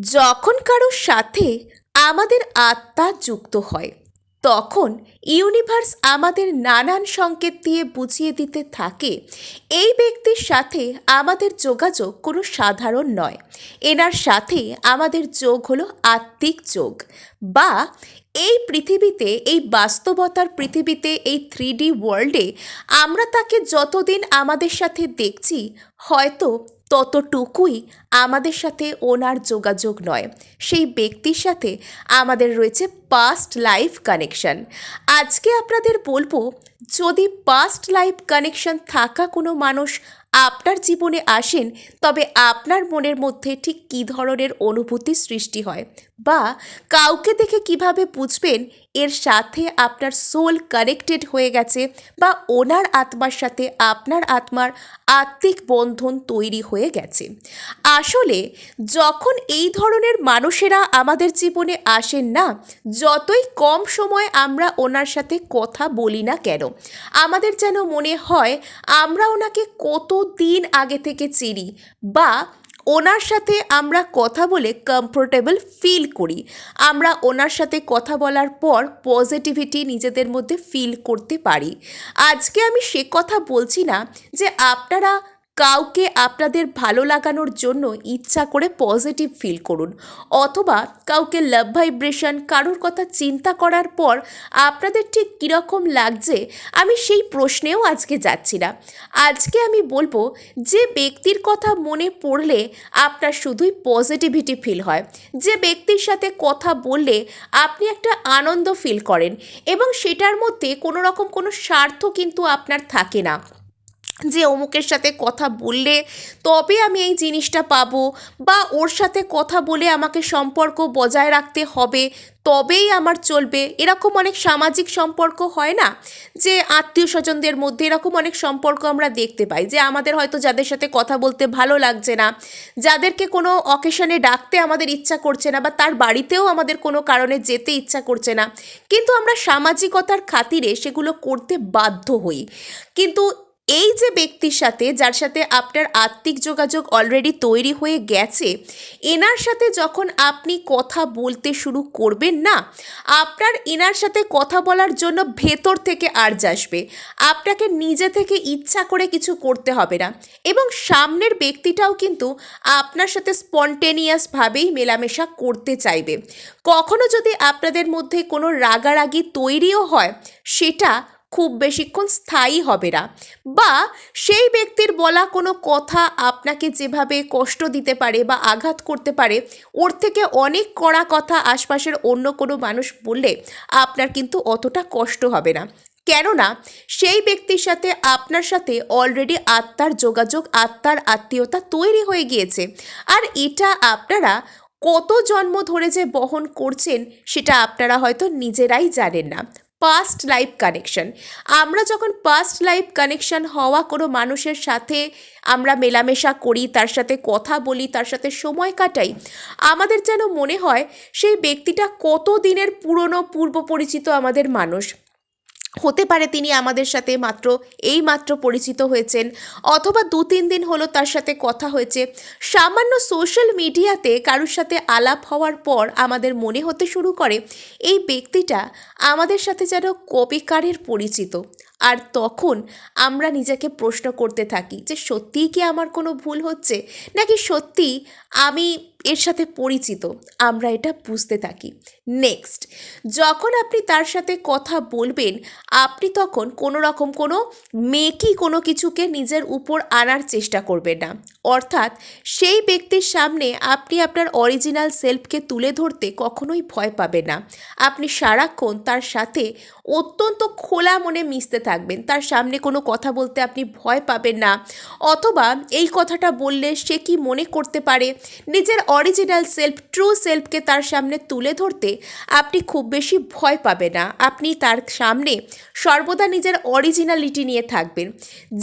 যখন কারোর সাথে আমাদের আত্মা যুক্ত হয়, তখন ইউনিভার্স আমাদের নানান সংকেত দিয়ে বুঝিয়ে দিতে থাকে, এই ব্যক্তির সাথে আমাদের যোগাযোগ কোনো সাধারণ নয়। এনার সাথে আমাদের যোগ হলো আত্মিক যোগ বা এই পৃথিবীতে, এই বাস্তবতার পৃথিবীতে, এই থ্রি ডি ওয়ার্ল্ডে আমরা তাকে যতদিন আমাদের সাথে দেখছি, হয়তো ততটুকুই আমাদের সাথে ওনার যোগাযোগ নয়। সেই ব্যক্তির সাথে আমাদের রয়েছে পাস্ট লাইফ কানেকশন আজকে আপনাদের বলব, যদি পাস্ট লাইফ কানেকশন থাকা কোনো মানুষ আপনার জীবনে আসেন, তবে আপনার মনের মধ্যে ঠিক কী ধরনের অনুভূতি সৃষ্টি হয়? বা কাউকে দেখে কীভাবে বুঝবেন এর সাথে আপনার সোল কানেক্টেড হয়ে গেছে বা ওনার আত্মার সাথে আপনার আত্মার আত্মিক বন্ধন তৈরি হয়ে গেছে। আসলে যখন এই ধরনের মানুষেরা আমাদের জীবনে আসেন না, যতই কম সময় আমরা ওনার সাথে কথা বলি না কেন, আমাদের যেন মনে হয় আমরা ওনাকে কত দিন আগে থেকে চিনি বা ওনার সাথে আমরা কথা বলে কমফোর্টেবল ফিল করি। আমরা ওনার সাথে কথা বলার পর পজিটিভিটি নিজেদের মধ্যে ফিল করতে পারি। আজকে আমি সে কথা বলছি না যে আপনারা কাউকে আপনাদের ভালো লাগানোর জন্য ইচ্ছা করে পজিটিভ ফিল করুন, অথবা কাউকে লাভ ভাইব্রেশন কারোর কথা চিন্তা করার পর আপনাদের ঠিক কীরকম লাগছে, আমি সেই প্রশ্নেও আজকে যাচ্ছি না। আজকে আমি বলব, যে ব্যক্তির কথা মনে পড়লে আপনার শুধুই পজিটিভিটি ফিল হয়। যে ব্যক্তির সাথে কথা বললে আপনি একটা আনন্দ ফিল করেন, এবং সেটার মধ্যে কোনো রকম কোনো স্বার্থ কিন্তু আপনার থাকে না। যে অমুকের সাথে কথা বললে তবে আমি এই জিনিসটা পাবো বা ওর সাথে কথা বলে আমাকে সম্পর্ক বজায় রাখতে হবে, তবেই আমার চলবে। এরকম অনেক সামাজিক সম্পর্ক হয় না যে আত্মীয় স্বজনদের মধ্যে এরকম অনেক সম্পর্ক আমরা দেখতে পাই যে আমাদের হয়তো যাদের সাথে কথা বলতে ভালো লাগছে না, যাদেরকে কোনো অকেশনে ডাকতে আমাদের ইচ্ছা করছে না বা তার বাড়িতেও আমাদের কোনো কারণে যেতে ইচ্ছা করছে না। কিন্তু আমরা সামাজিকতার খাতিরে সেগুলো করতে বাধ্য হই। কিন্তু এই যে ব্যক্তির সাথে, যার সাথে আপনার আত্মিক যোগাযোগ অলরেডি তৈরি হয়ে গেছে, এনার সাথে যখন আপনি কথা বলতে শুরু করবেন না, আপনার এনার সাথে কথা বলার জন্য ভেতর থেকে আর্জ আসবে। আপনাকে নিজে থেকে ইচ্ছা করে কিছু করতে হবে না। এবং সামনের ব্যক্তিটাও কিন্তু আপনার সাথে স্পন্টেনিয়াসভাবেই মেলামেশা করতে চাইবে। কখনো যদি আপনাদের মধ্যে কোনো রাগারাগি তৈরিও হয়, সেটা খুব বেশিক্ষণ স্থায়ী হবে না। বা সেই ব্যক্তির বলা কোনো কথা আপনাকে যেভাবে কষ্ট দিতে পারে বা আঘাত করতে পারে, ওর থেকে অনেক কড়া কথা আশপাশের অন্য কোনো মানুষ বললে আপনার কিন্তু অতটা কষ্ট হবে না। কেননা সেই ব্যক্তির সাথে আপনার সাথে অলরেডি আত্মার যোগাযোগ, আত্মার আত্মীয়তা তৈরি হয়ে গিয়েছে। আর এটা আপনারা কত জন্ম ধরে যে বহন করছেন, সেটা আপনারা হয়তো নিজেরাই জানেন না। পাস্ট লাইফ কানেকশন আমরা যখন পাস্ট লাইফ কানেকশন হওয়া কোনো মানুষের সাথে আমরা মেলামেশা করি, তার সাথে কথা বলি, তার সাথে সময় কাটাই, আমাদের যেন মনে হয় সেই ব্যক্তিটা কত দিনের পুরনো পূর্ব পরিচিত আমাদের মানুষ। হতে পারে তিনি আমাদের সাথে মাত্র, এই মাত্র পরিচিত হয়েছেন, অথবা দু তিন দিন হলো তার সাথে কথা হয়েছে। সামান্য সোশ্যাল মিডিয়াতে কারোর সাথে আলাপ হওয়ার পর আমাদের মনে হতে শুরু করে, এই ব্যক্তিটা আমাদের সাথে যেন কবিকারের পরিচিত। আর তখন আমরা নিজেকে প্রশ্ন করতে থাকি যে সত্যিই কি আমার কোনো ভুল হচ্ছে? নাকি সত্যি আমি এর সাথে পরিচিত? আমরা এটা বুঝতে থাকি। নেক্সট যখন আপনি তার সাথে কথা বলবেন, আপনি তখন কোনো রকম কোনো মেকি কোনো কিছুকে নিজের উপর আনার চেষ্টা করবেন না। অর্থাৎ সেই ব্যক্তির সামনে আপনি আপনার অরিজিনাল সেলফকে তুলে ধরতে কখনোই ভয় পাবেন না। আপনি সারাক্ষণ তার সাথে অত্যন্ত খোলা মনে মিশতে থাকবেন। তার সামনে কোনো কথা বলতে আপনি ভয় পাবেন না। অথবা এই কথাটা বললে সে কি মনে করতে পারে? নিজের অরিজিনাল সেলফ ট্রু সেলফকে তার সামনে তুলে ধরতে আপনি খুব বেশি ভয় পাবে না। আপনি তার সামনে সর্বদা নিজের অরিজিনালিটি নিয়ে থাকবেন।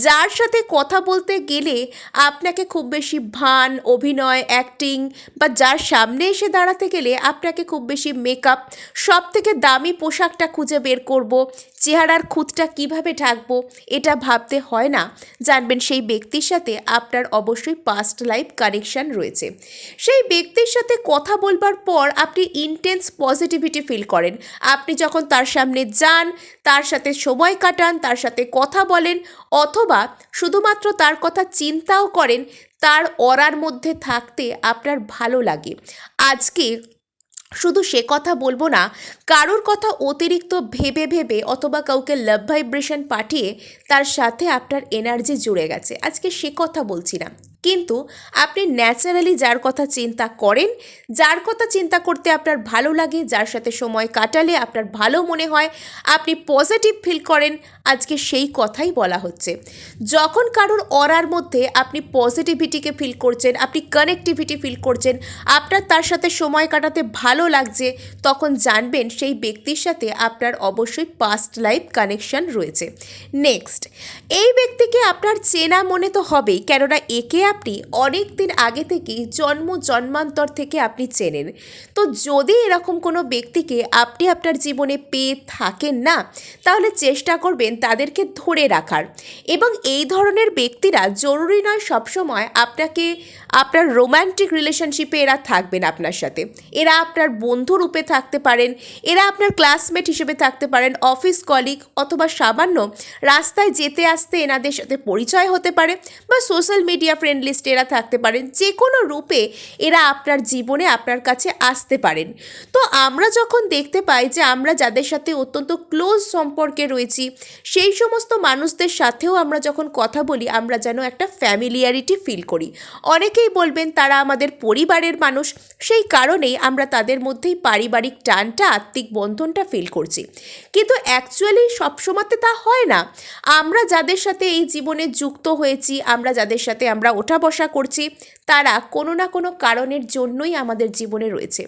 যার সাথে কথা বলতে গেলে আপনাকে খুব বেশি ভান, অভিনয় অ্যাক্টিং বা যার সামনে এসে দাঁড়াতে গেলে আপনাকে খুব বেশি মেকআপ সব থেকে দামি পোশাকটা খুঁজে বের করব, চেহারার খুঁতটা কীভাবে ঢাকবো, এটা ভাবতে হয় না। জানবেন সেই ব্যক্তির সাথে আপনার অবশ্যই পাস্ট লাইফ কানেকশন রয়েছে। সেই ব্যক্তির সাথে কথা বলবার পর আপনি ইন্টেন্স পজিটিভিটি ফিল করেন। আপনি যখন তার সামনে যান, তার সাথে সময় কাটান, তার সাথে কথা বলেন, অথবা শুধুমাত্র তার কথা চিন্তাও করেন, তার অরার মধ্যে থাকতে আপনার ভালো লাগে। আজকে শুধু সে কথা বলব না, কারোর কথা অতিরিক্ত ভেবে ভেবে অথবা কাউকে লাভ ভাইব্রেশন পাঠিয়ে তার সাথে আপনার এনার্জি জুড়ে গেছে। আজকে সে কথা বলছিলাম কিন্তু আপনি ন্যাচারালি যার কথা চিন্তা করেন, যার কথা চিন্তা করতে আপনার ভালো লাগে, যার সাথে সময় কাটালে আপনার ভালো মনে হয়, আপনি পজিটিভ ফিল করেন, আজকে সেই কথাই বলা হচ্ছে। যখন কারোর অরার মধ্যে আপনি পজিটিভিটিকে ফিল করছেন, আপনি কানেক্টিভিটি ফিল করছেন, আপনার তার সাথে সময় কাটাতে ভালো লাগছে, তখন জানবেন সেই ব্যক্তির সাথে আপনার অবশ্যই পাস্ট লাইফ কানেকশন রয়েছে। নেক্সট এই ব্যক্তিকে আপনার চেনা মনে তো হবেই, কেননা একে আপনি অনেক দিন আগে থেকেই জন্ম জন্মান্তর থেকে আপনি চেনেন। তো যদি এরকম কোনো ব্যক্তিকে আপনি আপনার জীবনে পেয়ে থাকেন না, তাহলে চেষ্টা করবেন তাদেরকে ধরে রাখার। এবং এই ধরনের ব্যক্তিরা জরুরি নয় সবসময় আপনাকে, আপনার রোম্যান্টিক রিলেশনশিপে এরা থাকবেন আপনার সাথে। এরা আপনার বন্ধু রূপে থাকতে পারেন, এরা আপনার ক্লাসমেট হিসেবে থাকতে পারেন, অফিস কলিগ অথবা সামান্য রাস্তায় যেতে আসতে এনাদের সাথে পরিচয় হতে পারে বা সোশ্যাল মিডিয়া ফ্রেন্ড লিস্টে এরা থাকতে পারেন যে কোনো রূপে এরা আপনার জীবনে আপনার কাছে আসতে পারেন। তো আমরা যখন দেখতে পাই যে আমরা যাদের সাথে অত্যন্ত ক্লোজ সম্পর্কে রয়েছি, সেই সমস্ত মানুষদের সাথেও আমরা যখন কথা বলি, আমরা যেন একটা ফ্যামিলিয়ারিটি ফিল করি। অনেকেই বলবেন তারা আমাদের পরিবারের মানুষ, সেই কারণেই আমরা তাদের মধ্যেই পারিবারিক টানটা, আত্মিক বন্ধনটা ফিল করছি। কিন্তু অ্যাকচুয়ালি সবসময়তে তা হয় না। আমরা যাদের সাথে এই জীবনে যুক্ত হয়েছি, আমরা যাদের সাথে আমরা ওঠা বসা করছি, তারা কোনো না কোনো কারণের জন্যই আমাদের জীবনে রয়েছে।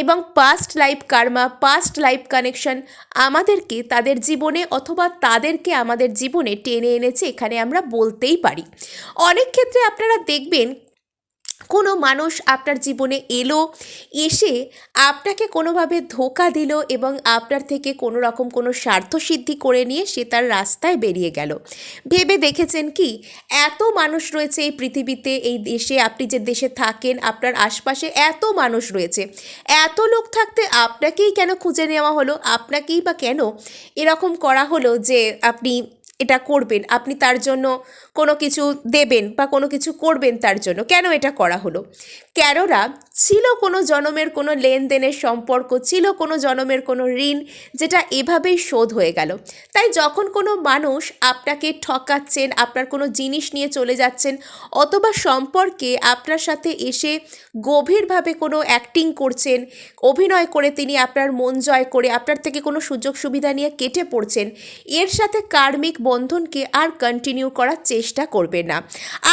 এবং past life karma past life connection আমাদেরকে তাদের জীবনে অথবা তাদেরকে আমাদের জীবনে টেনে এনেছে, এখানে আমরা বলতেই পারি। অনেক ক্ষেত্রে আপনারা দেখবেন কোনো মানুষ আপনার জীবনে এলো, এসে আপনাকে কোনোভাবে ধোকা দিল এবং আপনার থেকে কোনো রকম কোনো স্বার্থসিদ্ধি করে নিয়ে সে তার রাস্তায় বেরিয়ে গেল। ভেবে দেখেছেন কি? এত মানুষ রয়েছে এই পৃথিবীতে, এই দেশে আপনি যে দেশে থাকেন, আপনার আশপাশে এত মানুষ রয়েছে। এত লোক থাকতে আপনাকেই কেন খুঁজে নেওয়া হলো? আপনাকেই বা কেন এরকম করা হলো যে আপনি এটা করবেন, আপনি তার জন্য কোনো কিছু দেবেন বা কোনো কিছু করবেন তার জন্য, কেন এটা করা হলো? কেননা ছিল কোনো জনমের কোনো লেনদেনের সম্পর্ক, ছিল কোনো জনমের কোনো ঋণ যেটা এভাবেই শোধ হয়ে গেল। তাই যখন কোনো মানুষ আপনাকে ঠকাচ্ছেন, আপনার কোনো জিনিস নিয়ে চলে যাচ্ছেন, অথবা সম্পর্কে আপনার সাথে এসে গভীরভাবে কোনো অ্যাক্টিং করছেন, অভিনয় করে তিনি আপনার মন জয় করে আপনার থেকে কোনো সুযোগ সুবিধা নিয়ে কেটে পড়ছেন, এর সাথে কার্মিক বন্ধনকে আর কন্টিনিউ করার চেষ্টা করবেন না।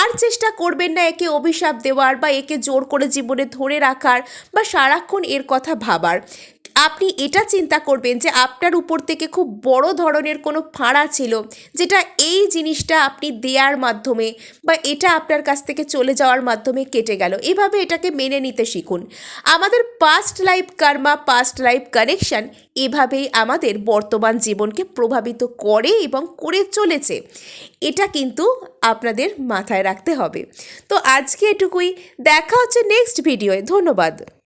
আর চেষ্টা করবেন না একে অভিশাপ দেওয়ার বা একে জোর করে জীবনে ধরে রাখার বা সারাক্ষণ এর কথা ভাবার। আপনি এটা চিন্তা করবেন যে আপনার উপর থেকে খুব বড় ধরনের কোনো ফাঁড়া ছিল, যেটা এই জিনিসটা আপনি দেওয়ার মাধ্যমে বা এটা আপনার কাছ থেকে চলে যাওয়ার মাধ্যমে কেটে গেল। এভাবে এটাকে মেনে নিতে শিখুন। আমাদের past life karma past life connection এভাবেই আমাদের বর্তমান জীবনকে প্রভাবিত করে এবং করে চলেছে। এটা কিন্তু আপনাদের মাথায় রাখতে হবে। তো আজকে এটুকুই। দেখা হচ্ছে নেক্সট ভিডিওয়ে ধন্যবাদ।